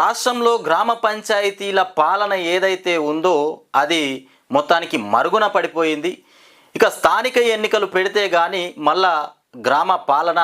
రాష్ట్రంలో గ్రామ పంచాయతీల పాలన ఏదైతే ఉందో అది మొత్తానికి మరుగున పడిపోయింది. ఇక స్థానిక ఎన్నికలు పెడితే కానీ మళ్ళా గ్రామ పాలన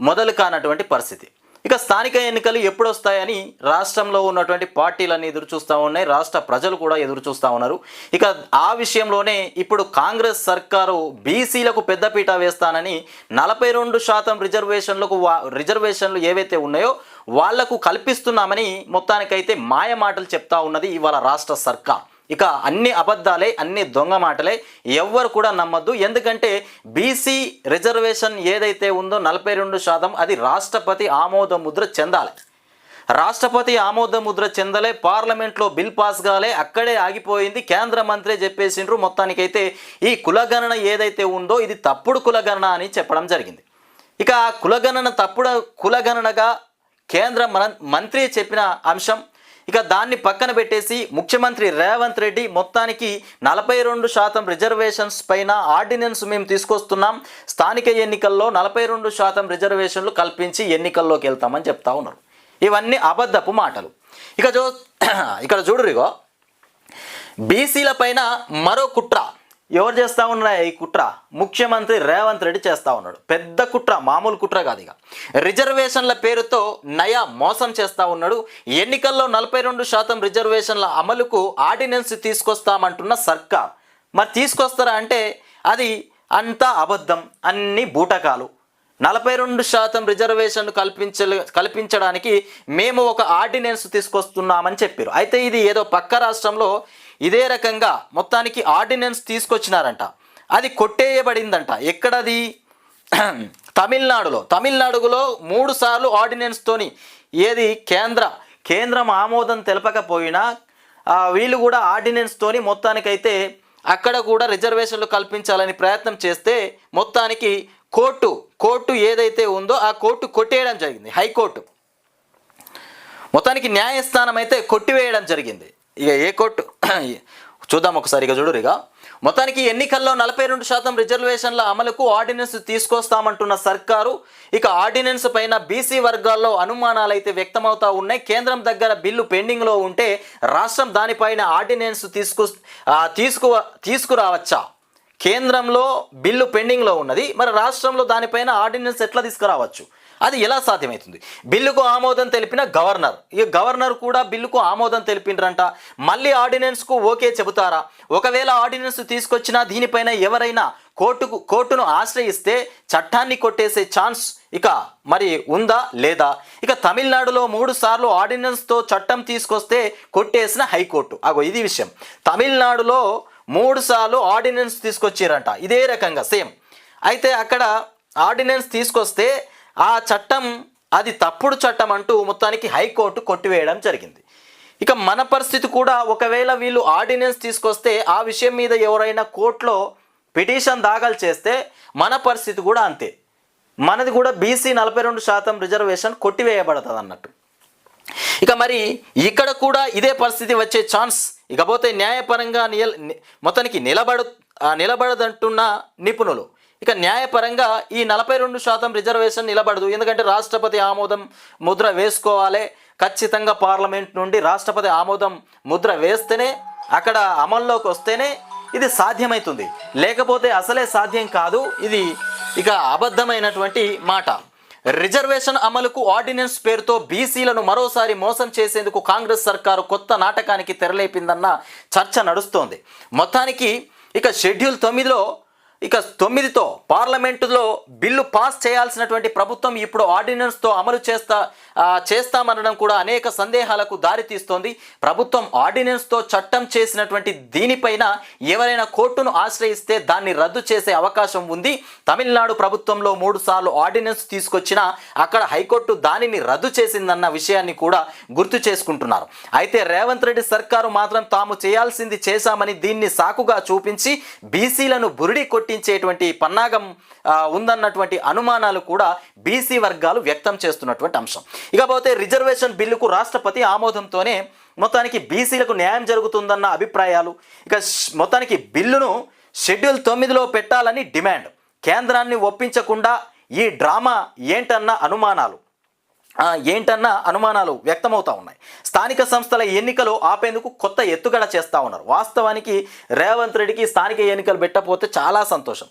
మొదలు కానటువంటి పరిస్థితి. ఇక స్థానిక ఎన్నికలు ఎప్పుడు వస్తాయని రాష్ట్రంలో ఉన్నటువంటి పార్టీలన్నీ ఎదురు చూస్తూ ఉన్నాయి. రాష్ట్ర ప్రజలు కూడా ఎదురు చూస్తూ ఉన్నారు. ఇక ఆ విషయంలోనే ఇప్పుడు కాంగ్రెస్ సర్కారు బీసీలకు పెద్దపీట వేస్తానని నలభై రెండు శాతం రిజర్వేషన్లకు వా రిజర్వేషన్లు ఏవైతే ఉన్నాయో వాళ్ళకు కల్పిస్తున్నామని మొత్తానికైతే మాయ మాటలు చెప్తా ఉన్నది ఇవాళ రాష్ట్ర సర్కార్. ఇక అన్ని అబద్ధాలే అన్ని దొంగ మాటలే ఎవ్వరు కూడా నమ్మద్దు. ఎందుకంటే బీసీ రిజర్వేషన్ ఏదైతే ఉందో నలభై రెండు శాతం అది రాష్ట్రపతి ఆమోద ముద్ర చెందాలి. రాష్ట్రపతి ఆమోద ముద్ర చెందలే పార్లమెంట్లో బిల్ పాస్ కాలే అక్కడే ఆగిపోయింది కేంద్ర మంత్రి చెప్పేసిండ్రు. మొత్తానికైతే ఈ కులగణన ఏదైతే ఉందో ఇది తప్పుడు కులగణన అని చెప్పడం జరిగింది. ఇక ఆ కులగణన తప్పుడు కులగణనగా కేంద్ర మంత్రి చెప్పిన అంశం. ఇక దాన్ని పక్కన పెట్టేసి ముఖ్యమంత్రి రేవంత్ రెడ్డి మొత్తానికి నలభై రెండు శాతం రిజర్వేషన్స్ పైన ఆర్డినెన్స్ మేము తీసుకొస్తున్నాం. స్థానిక ఎన్నికల్లో నలభై రెండు శాతం రిజర్వేషన్లు కల్పించి ఎన్నికల్లోకి వెళ్తామని చెప్తా ఉన్నారు. ఇవన్నీ అబద్ధపు మాటలు. ఇక చూ ఇక్కడ చూడురిగో బీసీల పైన మరో కుట్ర. ఎవరు చేస్తా ఉన్నారు ఈ కుట్ర? ముఖ్యమంత్రి రేవంత్ రెడ్డి చేస్తూ ఉన్నాడు. పెద్ద కుట్ర మామూలు కుట్ర కాదు ఇక. రిజర్వేషన్ల పేరుతో నయా మోసం చేస్తూ ఉన్నాడు. ఎన్నికల్లో నలభై రెండు శాతం రిజర్వేషన్ల అమలుకు ఆర్డినెన్స్ తీసుకొస్తామంటున్న సర్కార్. మరి తీసుకొస్తారా అంటే అది అంతా అబద్ధం అన్ని బూటకాలు. నలభై రెండు శాతం రిజర్వేషన్ కల్పించ కల్పించడానికి మేము ఒక ఆర్డినెన్స్ తీసుకొస్తున్నామని చెప్పారు అయితే ఇది ఏదో పక్క రాష్ట్రంలో ఇదే రకంగా మొత్తానికి ఆర్డినెన్స్ తీసుకొచ్చినారంట. అది కొట్టేయబడిందంట. ఎక్కడది? తమిళనాడులో. తమిళనాడులో మూడు సార్లు ఆర్డినెన్స్తోని ఏది? కేంద్ర. కేంద్రం ఆమోదం తెలపకపోయినా ఆ, వీళ్ళు కూడా ఆర్డినెన్స్తోని మొత్తానికైతే అక్కడ కూడా రిజర్వేషన్లు కల్పించాలని ప్రయత్నం చేస్తే మొత్తానికి కోర్టు కోర్టు ఏదైతే ఉందో ఆ కోర్టు కొట్టేయడం జరిగింది. హైకోర్టు. మొత్తానికి న్యాయస్థానం అయితే కొట్టివేయడం జరిగింది. ఇక ఏ కోర్టు చూద్దాం ఒకసారి ఇక చూడు ఇక. మొత్తానికి ఎన్నికల్లో నలభై రెండు శాతం రిజర్వేషన్ల అమలుకు ఆర్డినెన్స్ తీసుకొస్తామంటున్న సర్కారు ఇక ఆర్డినెన్స్ పైన బీసీ వర్గాల్లో అనుమానాలు అయితే వ్యక్తమవుతా ఉన్నాయి. కేంద్రం దగ్గర బిల్లు పెండింగ్లో ఉంటే రాష్ట్రం దానిపైన ఆర్డినెన్స్ తీసుకు తీసుకు తీసుకురావచ్చా? కేంద్రంలో బిల్లు పెండింగ్లో ఉన్నది. మరి రాష్ట్రంలో దానిపైన ఆర్డినెన్స్ ఎట్లా తీసుకురావచ్చు? అది ఎలా సాధ్యమవుతుంది? బిల్లుకు ఆమోదం తెలిపిన గవర్నర్. ఈ గవర్నర్ కూడా బిల్లుకు ఆమోదం తెలిపిండ్రంట. మళ్ళీ ఆర్డినెన్స్కు ఓకే చెబుతారా? ఒకవేళ ఆర్డినెన్స్ తీసుకొచ్చినా దీనిపైన ఎవరైనా కోర్టుకు కోర్టును ఆశ్రయిస్తే చట్టాన్ని కొట్టేసే ఛాన్స్ ఇక మరి ఉందా లేదా? ఇక తమిళనాడులో మూడు సార్లు ఆర్డినెన్స్తో చట్టం తీసుకొస్తే కొట్టేసిన హైకోర్టు. అగో ఇది విషయం. తమిళనాడులో మూడు సార్లు ఆర్డినెన్స్ తీసుకొచ్చారంట. ఇదే రకంగా సేమ్. అయితే అక్కడ ఆర్డినెన్స్ తీసుకొస్తే ఆ చట్టం అది తప్పుడు చట్టం అంటూ మొత్తానికి హైకోర్టు కొట్టివేయడం జరిగింది. ఇక మన పరిస్థితి కూడా ఒకవేళ వీళ్ళు ఆర్డినెన్స్ తీసుకొస్తే ఆ విషయం మీద ఎవరైనా కోర్టులో పిటిషన్ దాఖలు చేస్తే మన పరిస్థితి కూడా అంతే. మనది కూడా బీసీ నలభై రెండు శాతం రిజర్వేషన్ కొట్టివేయబడుతుంది అన్నట్టు ఇక మరి ఇక్కడ కూడా ఇదే పరిస్థితి వచ్చే ఛాన్స్. ఇకపోతే న్యాయపరంగా నిల మొత్తానికి నిలబడు నిలబడదంటున్న నిపుణులు. ఇక న్యాయపరంగా ఈ నలభై రెండు శాతం రిజర్వేషన్ నిలబడదు. ఎందుకంటే రాష్ట్రపతి ఆమోదం ముద్ర వేసుకోవాలి. ఖచ్చితంగా పార్లమెంట్ నుండి రాష్ట్రపతి ఆమోదం ముద్ర వేస్తేనే అక్కడ అమల్లోకి వస్తేనే ఇది సాధ్యమవుతుంది లేకపోతే అసలే సాధ్యం కాదు. ఇది ఇక అబద్ధమైనటువంటి మాట. రిజర్వేషన్ అమలుకు ఆర్డినెన్స్ పేరుతో బీసీలను మరోసారి మోసం చేసేందుకు కాంగ్రెస్ సర్కారు కొత్త నాటకానికి తెరలేపిందన్న చర్చ నడుస్తోంది. మొత్తానికి ఇక షెడ్యూల్ తొమ్మిదిలో ఇక తొమ్మిదితో పార్లమెంటులో బిల్లు పాస్ చేయాల్సినటువంటి ప్రభుత్వం ఇప్పుడు ఆర్డినెన్స్తో అమలు చేస్తా చేస్తామనడం కూడా అనేక సందేహాలకు దారితీస్తోంది ప్రభుత్వం ఆర్డినెన్స్తో చట్టం చేసినటువంటి దీనిపైన ఎవరైనా కోర్టును ఆశ్రయిస్తే దాన్ని రద్దు చేసే అవకాశం ఉంది. తమిళనాడు ప్రభుత్వంలో మూడు సార్లు ఆర్డినెన్స్ తీసుకొచ్చినా అక్కడ హైకోర్టు దానిని రద్దు చేసిందన్న విషయాన్ని కూడా గుర్తు చేసుకుంటున్నారు. అయితే రేవంత్ రెడ్డి సర్కారు మాత్రం తాము చేయాల్సింది చేశామని దీన్ని సాకుగా చూపించి బీసీలను బురిడి కొట్టించేటువంటి పన్నాగం ఉందన్నటువంటి అనుమానాలు కూడా బీసీ వర్గాలు వ్యక్తం చేస్తున్నటువంటి అంశం. ఇకపోతే రిజర్వేషన్ బిల్లుకు రాష్ట్రపతి ఆమోదంతోనే మొత్తానికి బీసీలకు న్యాయం జరుగుతుందన్న అభిప్రాయాలు. ఇక మొత్తానికి బిల్లును షెడ్యూల్ తొమ్మిదిలో పెట్టాలని డిమాండ్. కేంద్రాన్ని ఒప్పించకుండా ఈ డ్రామా ఏంటన్న అనుమానాలు. ఏంటన్న అనుమానాలు వ్యక్తమవుతా ఉన్నాయి. స్థానిక సంస్థల ఎన్నికలు ఆపేందుకు కొత్త ఎత్తుగడ చేస్తూ ఉన్నారు. వాస్తవానికి రేవంత్ రెడ్డికి స్థానిక ఎన్నికలు పెట్టకపోతే చాలా సంతోషం.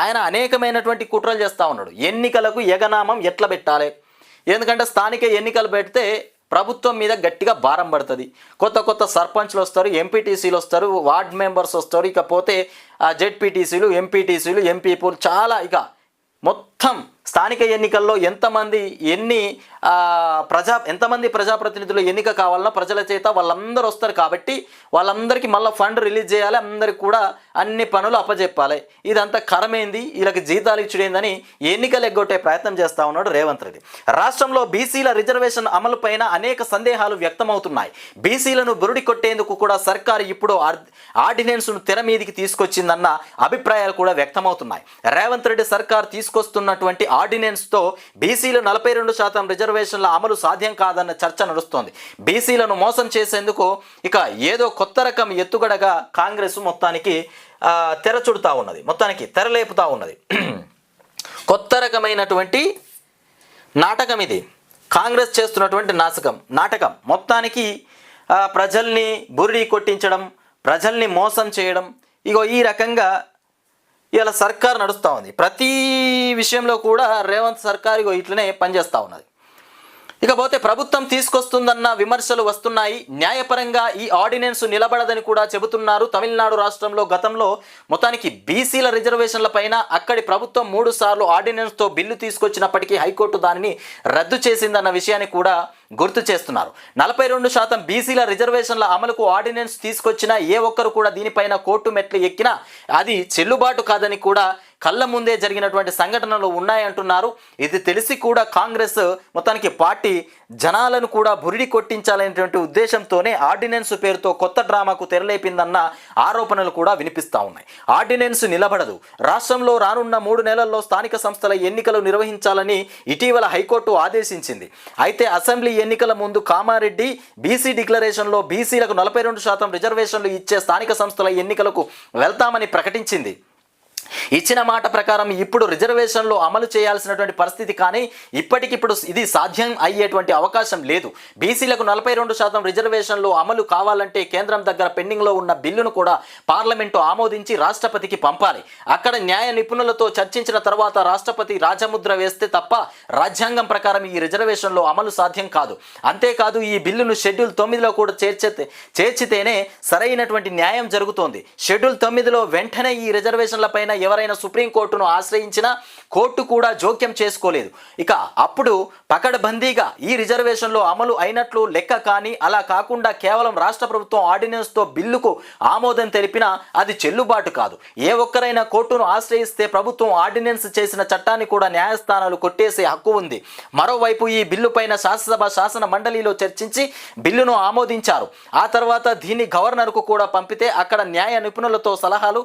ఆయన అనేకమైనటువంటి కుట్రలు చేస్తూ ఉన్నాడు. ఎన్నికలకు ఎగనామం ఎట్లా పెట్టాలి? ఎందుకంటే స్థానిక ఎన్నికలు పెడితే ప్రభుత్వం మీద గట్టిగా భారం పడుతుంది. కొత్త కొత్త సర్పంచ్లు వస్తారు ఎంపీటీసీలు వస్తారు వార్డ్ మెంబర్స్ వస్తారు. ఇకపోతే జెడ్పీటీసీలు ఎంపీటీసీలు ఎంపీపీలు చాలా ఇక మొత్తం స్థానిక ఎన్నికల్లో ఎంతమంది ఎన్ని ప్రజా ఎంతమంది ప్రజాప్రతినిధులు ఎన్నిక కావాలన్నా ప్రజల చేత వాళ్ళందరూ వస్తారు కాబట్టి వాళ్ళందరికీ మళ్ళీ ఫండ్ రిలీజ్ చేయాలి అందరికి కూడా అన్ని పనులు అప్పజెప్పాలి. ఇదంతా కరమేంది వీళ్ళకి జీతాలు ఇచ్చుడేందని ఎన్నికలు ఎగ్గొట్టే ప్రయత్నం చేస్తా ఉన్నాడు రేవంత్ రెడ్డి. రాష్ట్రంలో బీసీల రిజర్వేషన్ అమలు పైన అనేక సందేహాలు వ్యక్తమవుతున్నాయి. బీసీలను బురుడి కొట్టేందుకు కూడా సర్కారు ఇప్పుడు ఆర్- ఆర్డినెన్స్ను తెర మీదికి తీసుకొచ్చిందన్న అభిప్రాయాలు కూడా వ్యక్తమవుతున్నాయి. రేవంత్ రెడ్డి సర్కార్ తీసుకొస్తున్నటువంటి ఆర్డినెన్స్తో బీసీలు నలభై రెండు శాతం రిజర్వేషన్ల అమలు సాధ్యం కాదన్న చర్చ నడుస్తోంది. బీసీలను మోసం చేసేందుకు ఇక ఏదో కొత్త రకం ఎత్తుగడగా కాంగ్రెస్ మొత్తానికి తెర చుడుతూ ఉన్నది. మొత్తానికి తెరలేపుతూ ఉన్నది. కొత్త రకమైనటువంటి నాటకం ఇది. కాంగ్రెస్ చేస్తున్నటువంటి నాశకం నాటకం. మొత్తానికి ప్రజల్ని బుర్రి కొట్టించడం ప్రజల్ని మోసం చేయడం ఇగో ఈ రకంగా ఇలా సర్కార్ నడుస్తూ ఉంది. ప్రతి విషయంలో కూడా రేవంత్ సర్కార్ ఇగో ఇట్లనే పనిచేస్తూ ఉన్నది. ఇకపోతే ప్రభుత్వం తీసుకొస్తుందన్న విమర్శలు వస్తున్నాయి. న్యాయపరంగా ఈ ఆర్డినెన్స్ నిలబడదని కూడా చెబుతున్నారు. తమిళనాడు రాష్ట్రంలో గతంలో మొత్తానికి బీసీల రిజర్వేషన్ల పైన అక్కడి ప్రభుత్వం మూడు సార్లు ఆర్డినెన్స్తో బిల్లు తీసుకొచ్చినప్పటికీ హైకోర్టు దానిని రద్దు చేసిందన్న విషయాన్ని కూడా గుర్తు చేస్తున్నారు. నలభై రెండు శాతం బీసీల రిజర్వేషన్ల అమలుకు ఆర్డినెన్స్ తీసుకొచ్చినా ఏ ఒక్కరు కూడా దీనిపైన కోర్టు మెట్లు ఎక్కినా అది చెల్లుబాటు కాదని కూడా కళ్ళ ముందే జరిగినటువంటి సంఘటనలు ఉన్నాయంటున్నారు. ఇది తెలిసి కూడా కాంగ్రెస్ మొత్తానికి పార్టీ జనాలను కూడా బురిడి కొట్టించాలనేటువంటి ఉద్దేశంతోనే ఆర్డినెన్స్ పేరుతో కొత్త డ్రామాకు తెరలేపిందన్న ఆరోపణలు కూడా వినిపిస్తా ఉన్నాయి. ఆర్డినెన్స్ నిలబడదు. రాష్ట్రంలో రానున్న మూడు నెలల్లో స్థానిక సంస్థల ఎన్నికలు నిర్వహించాలని ఇటీవల హైకోర్టు ఆదేశించింది. అయితే అసెంబ్లీ ఎన్నికల ముందు కామారెడ్డి బీసీ డిక్లరేషన్లో బీసీలకు నలభై రెండు శాతం రిజర్వేషన్లు ఇచ్చే స్థానిక సంస్థల ఎన్నికలకు వెళ్తామని ప్రకటించింది. ఇచ్చిన మాట ప్రకారం ఇప్పుడు రిజర్వేషన్లు అమలు చేయాల్సినటువంటి పరిస్థితి కానీ ఇప్పటికిప్పుడు ఇది సాధ్యం అయ్యేటువంటి అవకాశం లేదు. బీసీలకు నలభై రెండు శాతం రిజర్వేషన్లు అమలు కావాలంటే కేంద్రం దగ్గర పెండింగ్లో ఉన్న బిల్లును కూడా పార్లమెంటు ఆమోదించి రాష్ట్రపతికి పంపాలి. అక్కడ న్యాయ నిపుణులతో చర్చించిన తర్వాత రాష్ట్రపతి రాజముద్ర వేస్తే తప్ప రాజ్యాంగం ప్రకారం ఈ రిజర్వేషన్లు అమలు సాధ్యం కాదు. అంతేకాదు ఈ బిల్లును షెడ్యూల్ తొమ్మిదిలో కూడా చేర్చితే చేర్చితేనే సరైనటువంటి న్యాయం జరుగుతోంది. షెడ్యూల్ తొమ్మిదిలో వెంటనే ఈ రిజర్వేషన్ల పైన ఎవరైనా సుప్రీంకోర్టును ఆశ్రయించినా కోర్టు కూడా జోక్యం చేసుకోలేదు. ఇక అప్పుడు పకడ్బందీగా ఈ రిజర్వేషన్లో అమలు అయినట్లు లెక్క కానీ అలా కాకుండా కేవలం రాష్ట్ర ప్రభుత్వం ఆర్డినెన్స్తో బిల్లుకు ఆమోదం తెలిపినా అది చెల్లుబాటు కాదు. ఏ ఒక్కరైనా కోర్టును ఆశ్రయిస్తే ప్రభుత్వం ఆర్డినెన్స్ చేసిన చట్టాన్ని కూడా న్యాయస్థానాలు కొట్టేసే హక్కు ఉంది. మరోవైపు ఈ బిల్లు పైన శాసనసభ శాసన మండలిలో చర్చించి బిల్లును ఆమోదించారు. ఆ తర్వాత దీన్ని గవర్నర్కు కూడా పంపితే అక్కడ న్యాయ నిపుణులతో సలహాలు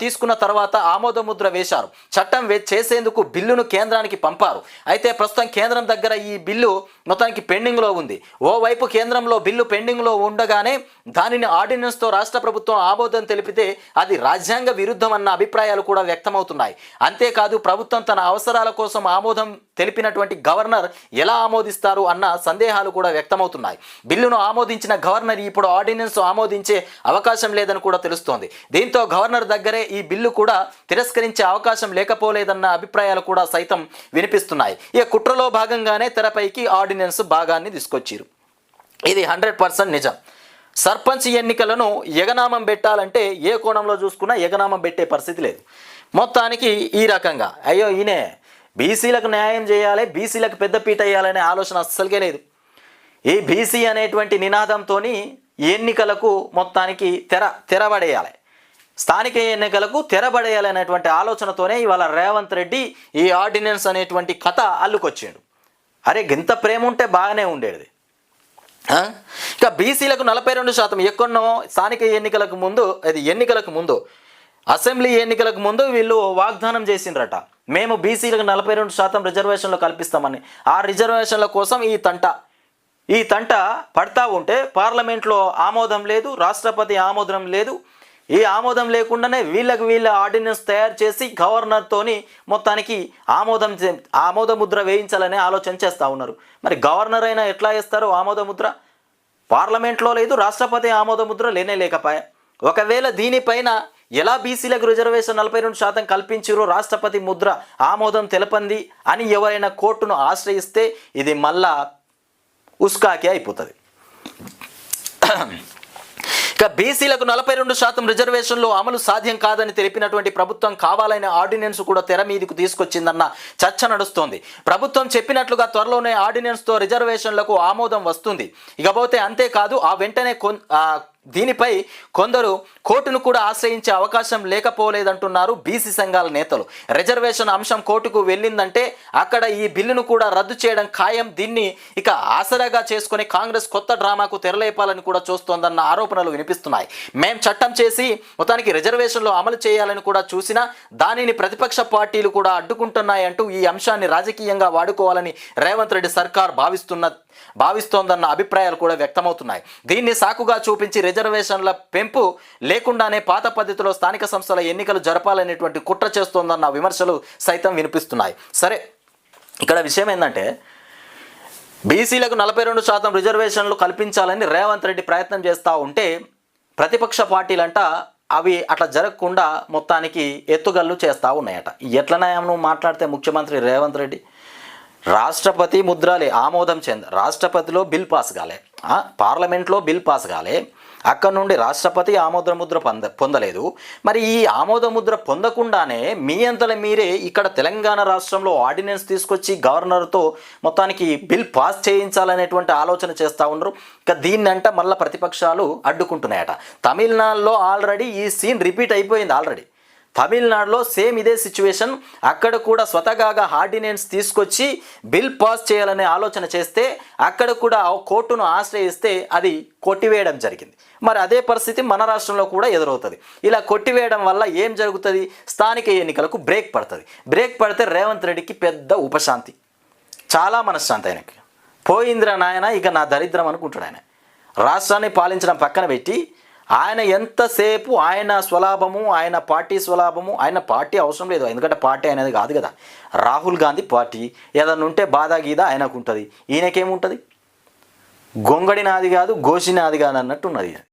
తీసుకున్న తర్వాత ఆ ముద్ర వేశారు. చట్టం వే- చేసేందుకు బిల్లును కేంద్రానికి పంపారు. అయితే ప్రస్తుతం కేంద్రం దగ్గర ఈ బిల్లు మొత్తానికి పెండింగ్లో ఉంది. ఓవైపు కేంద్రంలో బిల్లు పెండింగ్లో ఉండగానే దానిని ఆర్డినెన్స్తో రాష్ట్ర ప్రభుత్వం ఆమోదం తెలిపితే అది రాజ్యాంగ విరుద్ధం అన్న అభిప్రాయాలు కూడా వ్యక్తమవుతున్నాయి. అంతేకాదు ప్రభుత్వం తన అవసరాల కోసం ఆమోదం తెలిపినటువంటి గవర్నర్ ఎలా ఆమోదిస్తారు అన్న సందేహాలు కూడా వ్యక్తమవుతున్నాయి. బిల్లును ఆమోదించిన గవర్నర్ ఇప్పుడు ఆర్డినెన్స్ ఆమోదించే అవకాశం లేదని కూడా తెలుస్తోంది. దీంతో గవర్నర్ దగ్గరే ఈ బిల్లు కూడా తిరస్కరించే అవకాశం లేకపోలేదన్న అభిప్రాయాలు కూడా సైతం వినిపిస్తున్నాయి. ఈ కుట్రలో భాగంగానే తెరపైకి ఆర్డినెన్స్ భాగాన్ని తీసుకొచ్చారు ఇది హండ్రెడ్ పర్సెంట్ నిజం. సర్పంచ్ ఎన్నికలను ఎగనామం పెట్టాలంటే ఏ కోణంలో చూసుకున్నా ఎగనామం పెట్టే పరిస్థితి లేదు. మొత్తానికి ఈ రకంగా. అయ్యో ఈయనే బీసీలకు న్యాయం చేయాలి బీసీలకు పెద్దపీట వేయాలనే ఆలోచన అస్సలుకే లేదు. ఈ బీసీ అనేటువంటి నినాదంతో ఎన్నికలకు మొత్తానికి తెర తెరబడేయాలి. స్థానిక ఎన్నికలకు తెరబడేయాలనేటువంటి ఆలోచనతోనే ఇవాళ రేవంత్ రెడ్డి ఈ ఆర్డినెన్స్ అనేటువంటి కథ అల్లుకొచ్చిండు. అరే గింత ప్రేమ ఉంటే బాగానే ఉండేది. ఇక బీసీలకు నలభై రెండు శాతం ఎక్కడో స్థానిక ఎన్నికలకు ముందు అది ఎన్నికలకు ముందు అసెంబ్లీ ఎన్నికలకు ముందు వీళ్ళు వాగ్దానం చేసిండ్రట. మేము బీసీలకు నలభై రెండు శాతం రిజర్వేషన్లు కల్పిస్తామని. ఆ రిజర్వేషన్ల కోసం ఈ తంట ఈ తంట పడతా ఉంటే పార్లమెంట్లో ఆమోదం లేదు రాష్ట్రపతి ఆమోదం లేదు ఈ ఆమోదం లేకుండానే వీళ్ళకి వీళ్ళ ఆర్డినెన్స్ తయారు చేసి గవర్నర్తోని మొత్తానికి ఆమోదం చే- ఆమోద ముద్ర వేయించాలనే ఆలోచన చేస్తూ ఉన్నారు. మరి గవర్నర్ అయినా ఎట్లా వేస్తారు ఆమోద ముద్ర? పార్లమెంట్లో లేదు రాష్ట్రపతి ఆమోద ముద్ర లేనే లేకపోయా. ఒకవేళ దీనిపైన ఎలా బీసీలకు రిజర్వేషన్ నలభై రెండు శాతం కల్పించారో రాష్ట్రపతి ముద్ర ఆమోదం తెలపంది అని ఎవరైనా కోర్టును ఆశ్రయిస్తే ఇది మళ్ళా ఉస్కాకే అయిపోతుంది. ఇక బీసీలకు నలభై రెండు శాతం రిజర్వేషన్లు అమలు సాధ్యం కాదని తెలిపినటువంటి ప్రభుత్వం కావాలనే ఆర్డినెన్స్ కూడా తెర మీదకు తీసుకొచ్చిందన్న చర్చ నడుస్తోంది. ప్రభుత్వం చెప్పినట్లుగా త్వరలోనే ఆర్డినెన్స్తో రిజర్వేషన్లకు ఆమోదం వస్తుంది. ఇకపోతే అంతేకాదు ఆ వెంటనే కొన్ దీనిపై కొందరు కోర్టును కూడా ఆశ్రయించే అవకాశం లేకపోలేదంటున్నారు బీసీ సంఘాల నేతలు. రిజర్వేషన్ అంశం కోర్టుకు వెళ్ళిందంటే అక్కడ ఈ బిల్లును కూడా రద్దు చేయడం ఖాయం. దీన్ని ఇక ఆసరాగా చేసుకుని కాంగ్రెస్ కొత్త డ్రామాకు తెరలేపాలని కూడా చూస్తోందన్న ఆరోపణలు వినిపిస్తున్నాయి. మేం చట్టం చేసి మొత్తానికి రిజర్వేషన్లు అమలు చేయాలని కూడా చూసినా దానిని ప్రతిపక్ష పార్టీలు కూడా అడ్డుకుంటున్నాయంటూ ఈ అంశాన్ని రాజకీయంగా వాడుకోవాలని రేవంత్ రెడ్డి సర్కార్ భావిస్తున్న భావిస్తోందన్న అభిప్రాయాలు కూడా వ్యక్తమవుతున్నాయి. దీన్ని సాకుగా చూపించి రిజర్వేషన్ల పెంపు లేకుండానే పాత పద్ధతిలో స్థానిక సంస్థల ఎన్నికలు జరపాలనేటువంటి కుట్ర చేస్తోందన్న విమర్శలు సైతం వినిపిస్తున్నాయి. సరే ఇక్కడ విషయం ఏంటంటే బీసీలకు నలభై రెండు శాతం రిజర్వేషన్లు కల్పించాలని రేవంత్ రెడ్డి ప్రయత్నం చేస్తూ ఉంటే ప్రతిపక్ష పార్టీలంట అవి అట్లా జరగకుండా మొత్తానికి ఎత్తుగల్లు చేస్తూ ఉన్నాయట. ఎట్లనో మాట్లాడితే ముఖ్యమంత్రి రేవంత్ రెడ్డి? రాష్ట్రపతి ముద్రాలే ఆమోదం చెంద రాష్ట్రపతిలో బిల్ పాస్ కాలే. పార్లమెంట్లో బిల్ పాస్ కాలే. అక్కడ నుండి రాష్ట్రపతి ఆమోదముద్ర పొంద పొందలేదు. మరి ఈ ఆమోదముద్ర పొందకుండానే మీ అంతల మీరే ఇక్కడ తెలంగాణ రాష్ట్రంలో ఆర్డినెన్స్ తీసుకొచ్చి గవర్నర్తో మొత్తానికి బిల్ పాస్ చేయించాలనేటువంటి ఆలోచన చేస్తూ ఉన్నారు. ఇక దీన్నంట మళ్ళీ ప్రతిపక్షాలు అడ్డుకుంటున్నాయట. తమిళనాడులో ఆల్రెడీ ఈ సీన్ రిపీట్ అయిపోయింది ఆల్రెడీ. తమిళనాడులో సేమ్ ఇదే సిచ్యువేషన్ అక్కడ కూడా స్వతహాగా ఆర్డినెన్స్ తీసుకొచ్చి బిల్ పాస్ చేయాలనే ఆలోచన చేస్తే అక్కడ కూడా ఆ కోర్టును ఆశ్రయిస్తే అది కొట్టివేయడం జరిగింది. మరి అదే పరిస్థితి మన రాష్ట్రంలో కూడా ఎదురవుతుంది. ఇలా కొట్టివేయడం వల్ల ఏం జరుగుతుంది? స్థానిక ఎన్నికలకు బ్రేక్ పడుతుంది. బ్రేక్ పడితే రేవంత్ రెడ్డికి పెద్ద ఉపశాంతి. చాలా మనశ్శాంతి ఆయనకి. పోయిందిరా నాయన ఇక నా దరిద్రం అనుకుంటాడు ఆయన. రాష్ట్రాన్ని పాలించడం పక్కన పెట్టి ఆయన ఎంతసేపు ఆయన స్వలాభము ఆయన పార్టీ స్వలాభము ఆయన పార్టీ అవసరం లేదు. ఎందుకంటే పార్టీ అనేది కాదు కదా. రాహుల్ గాంధీ పార్టీ ఏదన్నా ఉంటే బాధ గీద ఆయనకు ఉంటుంది. ఈయనకేముంటుంది? గొంగడి నాది కాదు గోషి నాది కాదు అన్నట్టు ఉన్నది.